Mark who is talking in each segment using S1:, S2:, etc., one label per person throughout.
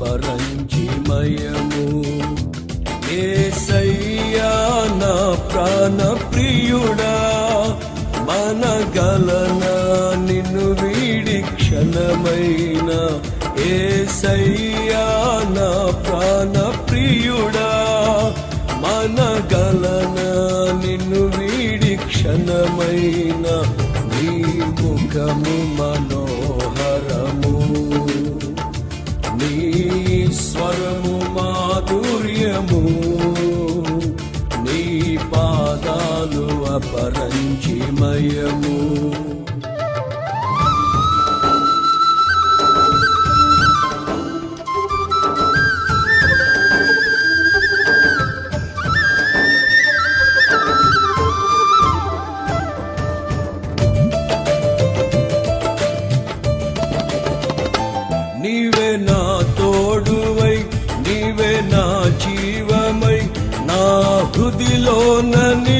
S1: పరంజిమయము ఏసయ్యా నా ప్రాణ ప్రియుడా మనగలన నిన్ను వీడి క్షణమైన. ఏసయ్యా నా ప్రాణ ప్రియుడా మనగలన నిన్ను వీడి క్షణమైన. నీ ముఖము మా అపరంచిమయము నీవే నా తోడువై నీవే నా జీవమై నా హృదిలోన నిలిచిన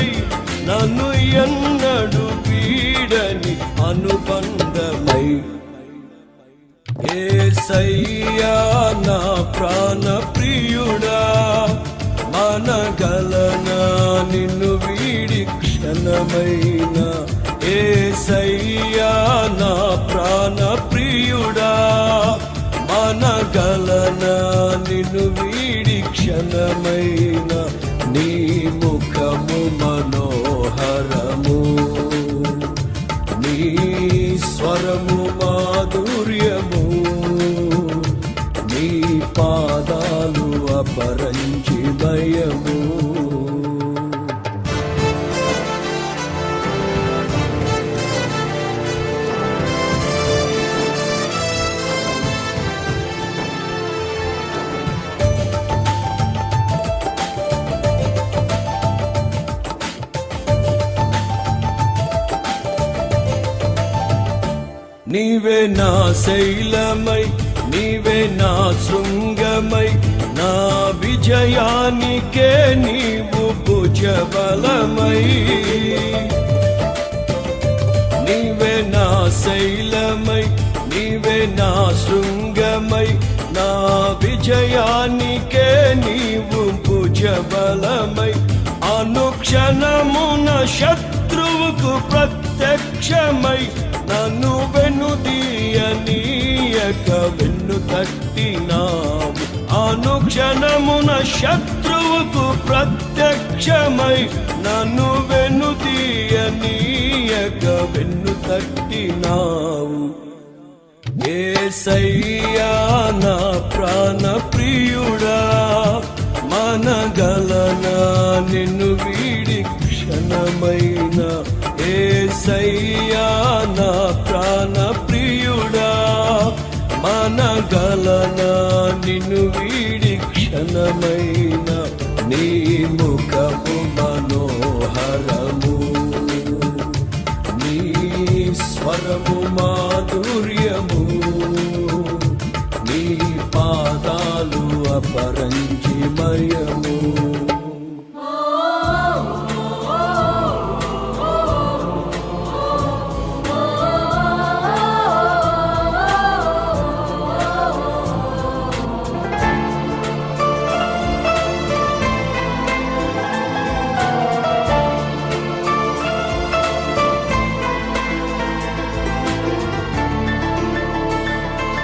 S1: నిక్షిప్తమై నన్ను ఎన్నడు పీడని అనుబంధమై. ఏసయ్యా నా ప్రాణ ప్రియుడా మనగలనా నిన్ను వీడి క్షణమైన ఏసయ్యా నా ప్రాణ ప్రియుడా మనగలనా నిన్ను వీడి క్షణమైన నీ ముఖము. అపరంజిమయము నీవే నా శైలమై నీవే నా శృంగమై నా విజయానికే నీవు భుజబలమై. నీవే నా శైలమై నీవే నా శృంగమై. నా విజయానికే నీవు భుజబలమై. అనుక్షణమున శత్రువుకు ప్రత్యక్షమై నన్ను వెనుదీయనీయక వెన్ను తట్టినావు అనుక్షణమున శత్రువుకు ప్రత్యక్షమై నన్ను వెనుదీయనీయక వెన్ను తట్టినావు. ఏసయ్యా నా ప్రాణ ప్రియుడా మనగలనా నిన్ను వీడి క్షణమైన. ఏసయ్యా నా ప్రాణ ప్రియుడా మనగలనా నిన్ను వీడి క్షణమైన నీ ముఖము మనోహరము నీ స్వరము మాధుర్యము నీ పాదాలు అపరంజిమయము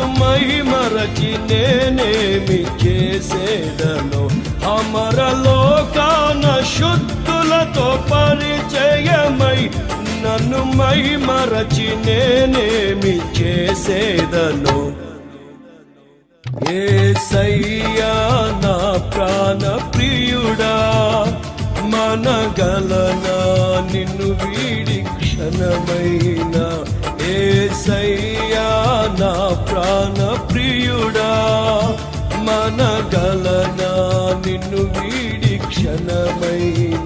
S1: నన్ను మహిమరచి నేనేమి చేసేదను అమరలోకాన శుద్ధులతో పరిచయమై నన్ను మై మరచి నేనేమి చేసేదను. ఏసయ్యా నా ప్రాణ ప్రియుడా మనగలనా నిన్ను వీడి క్షణమైన ఏసయ్యా నా ప్రాణ ప్రియుడా మనగలనా నిన్ను వీడి క్షణమైన